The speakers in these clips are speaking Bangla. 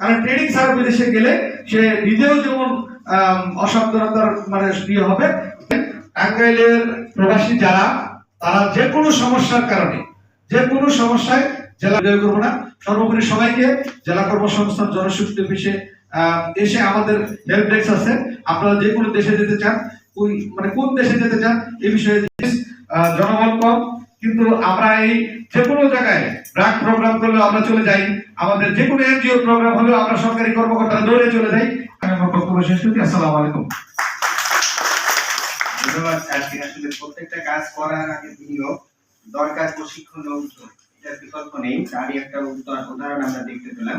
কারণ ট্রেনিং ছাড়া বিদেশে গেলে সে নিজেও যেমন অসাবধানতার মানে ইয়ে হবে টাঙ্গাইলের প্রবাসী যারা, তারা যে কোনো সমস্যার কারণে যে কোনো সমস্যায় জেলা বিজয় করব না। সর্বোপরি সবাইকে জেলা কর্মসংস্থান জনশক্তি অফিসে এসে আমাদের হেল্প ডেস্ক আছে। আপনারা যে কোনো দেশে যেতে চান, ওই মানে কোন দেশে যেতে চান এই বিষয়ে জনবল কম। কিন্তু আমরা এই যে কোনো জায়গায় ব্রাক প্রোগ্রাম করলেও আমরা চলে যাই। আমাদের যে কোনো এনজিও প্রোগ্রাম হলেও আমরা সরকারি কর্মকর্তারা দৌড়ে চলে যাই। আমি আমার বক্তব্য শেষ করছি। আসসালামু আলাইকুম। ধন্যবাদ স্যারকে আসলে প্রত্যেকটা কাজ করার আগে বিনিয়োগ, দরকার প্রশিক্ষণ ও এটার বিকল্প নেই। তারই একটা উদাহরণ আমরা দেখতে পেলাম।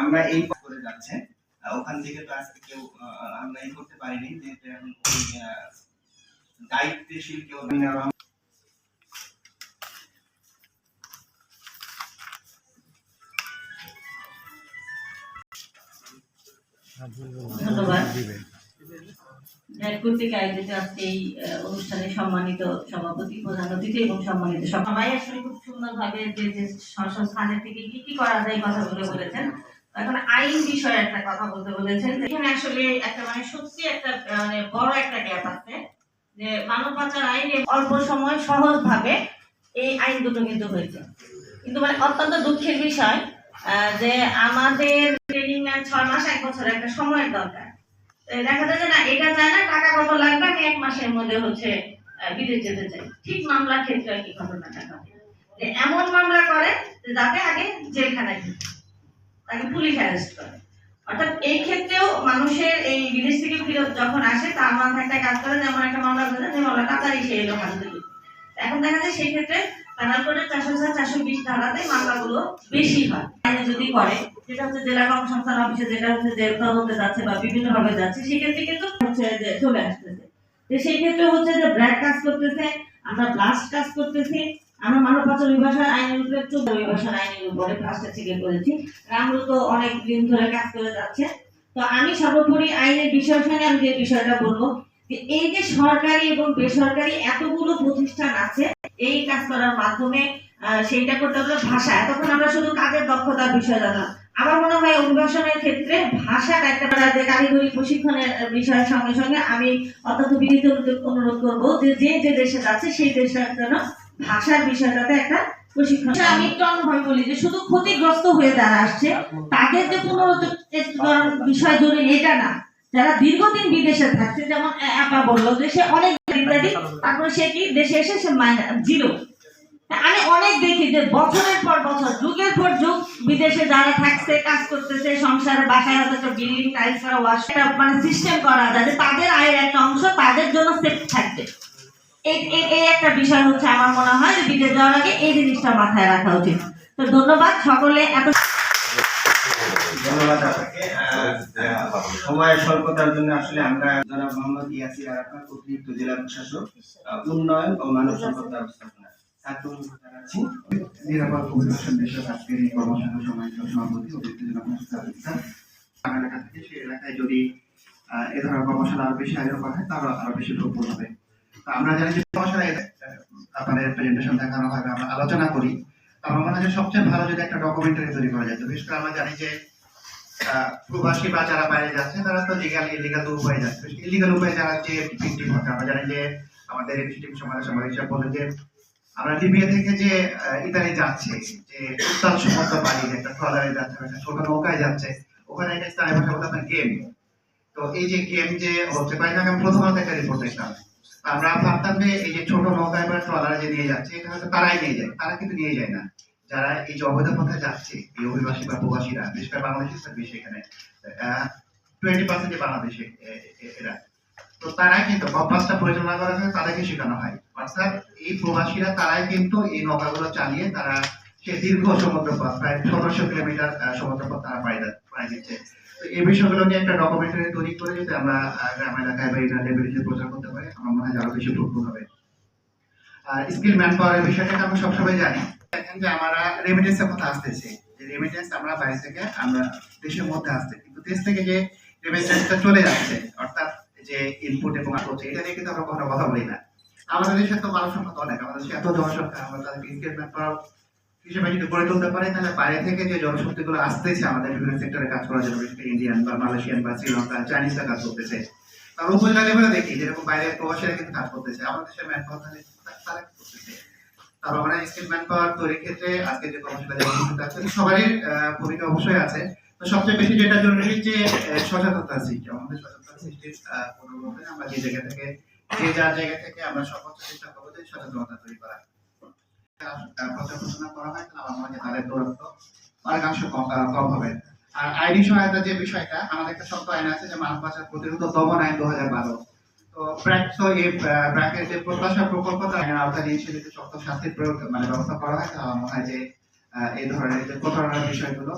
আমরা এই করে যাচ্ছে। ওখান থেকে তো আজকে কেউ আমরা এই করতে পারিনি। যেহেতু এখন দায়িত্বশীল কেউ ধন্যবাদ। ন্যাট কর্তৃক আয়োজিত আজকে এই অনুষ্ঠানে সম্মানিত সভাপতি প্রধান অতিথি এবং সম্মানিত সবাই আসলে খুব সুন্দরভাবে যে যে স্থানের থেকে কি কি করা যায় কথাগুলো বলেছেন। এখন আইন বিষয়ে একটা কথা বলতে বলেছেন। এখানে আসলে একটা মানে সত্যি একটা মানে বড় একটা গ্যাপ আছে যে মানব পাচার আইন অল্প সময় সহজ ভাবে এই আইন দুটো কিন্তু হয়েছে। কিন্তু মানে অত্যন্ত দুঃখের বিষয় যে আমাদের ট্রেনিং নেন ছয় মাস, এক বছর একটা সময়ের দরকার। দেখা যায় যে না, এটা চায় না, টাকা কত লাগবে, আমি এক মাসের মধ্যে হচ্ছে বিদেশ যেতে চাই। ঠিক মামলার ক্ষেত্রে একই ঘটনাটা ঘটে। যে এমন মামলা করে যাতে আগে জেলখানায় তাকে পুলিশ অ্যারেস্ট করে। অর্থাৎ এই ক্ষেত্রেও মানুষের এই বিদেশ থেকে ফেরত যখন আসে, তার মাথায় একটা কাজ করে, যেমন একটা মামলা করে যে মামলা তাড়াতাড়ি সে এলো হাতে এখন দেখা যায় সেই ক্ষেত্রে পেনাল কোডের চারশো ছয়, চারশো বিশ ধারাতে মামলাগুলো বেশি হয়। যদি করে, যেটা হচ্ছে জেলা অফিসে যেটা হচ্ছে তদন্তে যাচ্ছে বা বিভিন্ন ভাবে যাচ্ছে, সেক্ষেত্রে কিন্তু হচ্ছে যে চলে আসতেছে। তো সেই ক্ষেত্রে হচ্ছে যে ব্র্যাক কাজ করতেছে, আমরা ব্লাস্ট কাজ করতেছি। আমরা মানব পাচার বিভাষার আইনের উপরে চোদ্দ বিভাষার আইনের উপরে ব্লাস্টটা থেকে করেছি। আমরা তো অনেক দিন ধরে কাজ করে যাচ্ছে। তো আমি সর্বোপরি আইনের বিষয় সঙ্গে আমি যে বিষয়টা বলব, যে এই যে সরকারি এবং বেসরকারি এতগুলো প্রতিষ্ঠান আছে এই কাজ করার মাধ্যমে সেইটা করতে হলে ভাষা। এতক্ষণ আমরা শুধু কাজের দক্ষতার বিষয় জানলাম। আমার মনে হয় অভিবাসনের ক্ষেত্রে ভাষাটা একটা যে কারিগরি প্রশিক্ষণের বিষয়ের সঙ্গে সঙ্গে আমি অত্যন্ত বিনীত অনুরোধ- করব যে যে যে দেশে যাচ্ছে সেই দেশের জন্য ভাষার বিষয়টাতে একটা প্রশিক্ষণ আচ্ছা, আমি একটু অন্যভাবে বলি যে শুধু ক্ষতিগ্রস্ত হয়ে যারা আসছে তাদের যে পুনরুদ্ধার বিষয় জরুরি এটা না। যারা দীর্ঘদিন বিদেশে থাকছে যেমন আপা বলল সে অনেক ইত্যাদি তারপরে সে কি? দেশে এসে সে জিরো। আমি অনেক দেখি যে বছরের পর বছর যুগের পর যুগ বিদেশে যারা থাকছে কাজ করতেছে সংসারে বাসায় হয়তো বিল্ডিং টাইলস করা ওয়াশ একটা মানে সিস্টেম করা যাতে তাদের আয়ের একটা অংশ তাদের জন্য সেফ থাকবে। এই এই- এই একটা বিষয় হচ্ছে আমার মনে হয় যে বিদেশ যাওয়ার আগে এই জিনিসটা মাথায় রাখা উচিত। তো ধন্যবাদ সকলে এত ধন্যবাদ আহ, স্বল্পতার জন্য আসলে আমরা জনাব মোহাম্মদ ইয়াসির আরাফাত অতিরিক্ত জেলা প্রশাসক উন্নয়ন ও মানব সম্পদ ব্যবস্থাপনা নিরাপদ সেই এলাকায় যদি এ ধরনের কর্মশালা আরও বেশি করা হয় তাহলে আরও বেশি হবে। আমরা জানি প্রেজেন্টেশন আমরা আলোচনা করি। আমার মনে হয় সবচেয়ে ভালো যদি একটা ডকুমেন্টারি তৈরি করা যায়। তো বিশেষ করে আমরা জানি যে প্রবাসী বা যারা বাইরে যাচ্ছে, তারা তো লিগাল ইলিগাল উপায়ে যাচ্ছে। ইলিগাল উপায়ে যারা যে ভিকটিম হচ্ছে, আমরা জানি যে আমাদের ভিকটিম সমাজ বলে যে আমরা লিবিয়া থেকে যে ইতালি যাচ্ছে, যে উত্তাল একটা ট্রলারে যাচ্ছে, একটা ছোট নৌকায় যাচ্ছে, ওখানে একটা স্থানীয় ভাষা বলে আপনার গেম তো এই যে গেম যে হচ্ছে আগে আমি প্রথমত একটা রিপোর্ট দেখলাম। আমরা ভাবতাম যে এই যে ছোট নৌকায় বা ট্রলারে যে নিয়ে যাচ্ছে, এটা হয়তো তারাই নিয়ে যায়, তারা কিন্তু নিয়ে যায় না। যারা এই যে অবৈধ পথে যাচ্ছে, এই অভিবাসী বা প্রবাসীরা, বিশেষ করে বাংলাদেশের স্যার এখানে টোয়েন্টি বাংলাদেশে এরা। তো তারাই কিন্তু কম্পাসটা পরিচালনা করার জন্য তাদেরকে শেখানো হয়। অর্থাৎ এই প্রবাসীরা, তারাই কিন্তু এই নৌকাগুলো চালিয়ে তারা সে দীর্ঘ প্রায় কিলোমিটার তারা দিচ্ছে। তো এই বিষয়গুলো নিয়ে একটা ডকুমেন্টারি তৈরি করে যদি আমরা গ্রাম এলাকায় বা প্রচার করতে পারি, আমার মনে হয় আরও বেশি ফ্রুটফুল হবে। আর স্কিল ম্যান পাওয়ারের বিষয়টা আমরা সবসময় জানি। দেখেন যে আমরা রেমিটেন্সের কথা আসতেছে। যে রেমিটেন্স আমরা বাইরে থেকে আমরা দেশের মধ্যে আসছে কিন্তু দেশ থেকে যে রেমিটেন্সটা চলে যাচ্ছে, অর্থাৎ যে ইনপুট এবং আউটপুট এটা নিয়ে কিন্তু আমরা কোনো কথা বলি না। আমাদের দেশে তো মানুষ সংখ্যা অনেক। আমাদের দেশে এত জনসংখ্যা, আমরা তাদেরকে স্কিল ম্যান হিসেবে যদি গড়ে তুলতে পারে, তাহলে বাইরে থেকে যে জনশক্তিগুলো আসতেছে আমাদের বিভিন্ন সেক্টরে কাজ করার জন্য ইন্ডিয়ান বা মালয়েশিয়ান বা শ্রীলঙ্কা চাইনিজরা কাজ করতেছে। তার উপজেলা লেভেলে দেখি, যেরকম বাইরে প্রবাসীরা কিন্তু কাজ করতেছে। আমাদের দেশের ম্যান তাহলে তারা করতেছে? তারপর আমরা ম্যান পাওয়ার তৈরির ক্ষেত্রে আজকে যে সবারই ভূমিকা অবশ্যই আছে। তো সবচেয়ে বেশি যেটা জরুরি যে সচেতনতা সৃষ্টি, আমাদের সচেতনতা আমরা যে জায়গা থেকে, যে যার জায়গা থেকে আমরা সর্বোচ্চ চেষ্টা করব যে সচেতনতা তৈরি করা প্রচার ঘোষণা করা হয়, তাহলে তাদের দূরত্ব অনেকাংশ কম হবে। আর আইনি সহায়তা যে বিষয়টা, আমাদের একটা শক্ত আইন আছে যে মানব পাচার প্রতিরোধ দমন আইন দু হাজার বারো। তো এই ব্র্যাকের যে আইনের আওতায় নিয়ে সেটাতে শক্ত শাস্তির প্রয়োগ মানে ব্যবস্থা করা হয় তাহলে মনে হয় যে এই ধরনের যে প্রতারণার বিষয়গুলো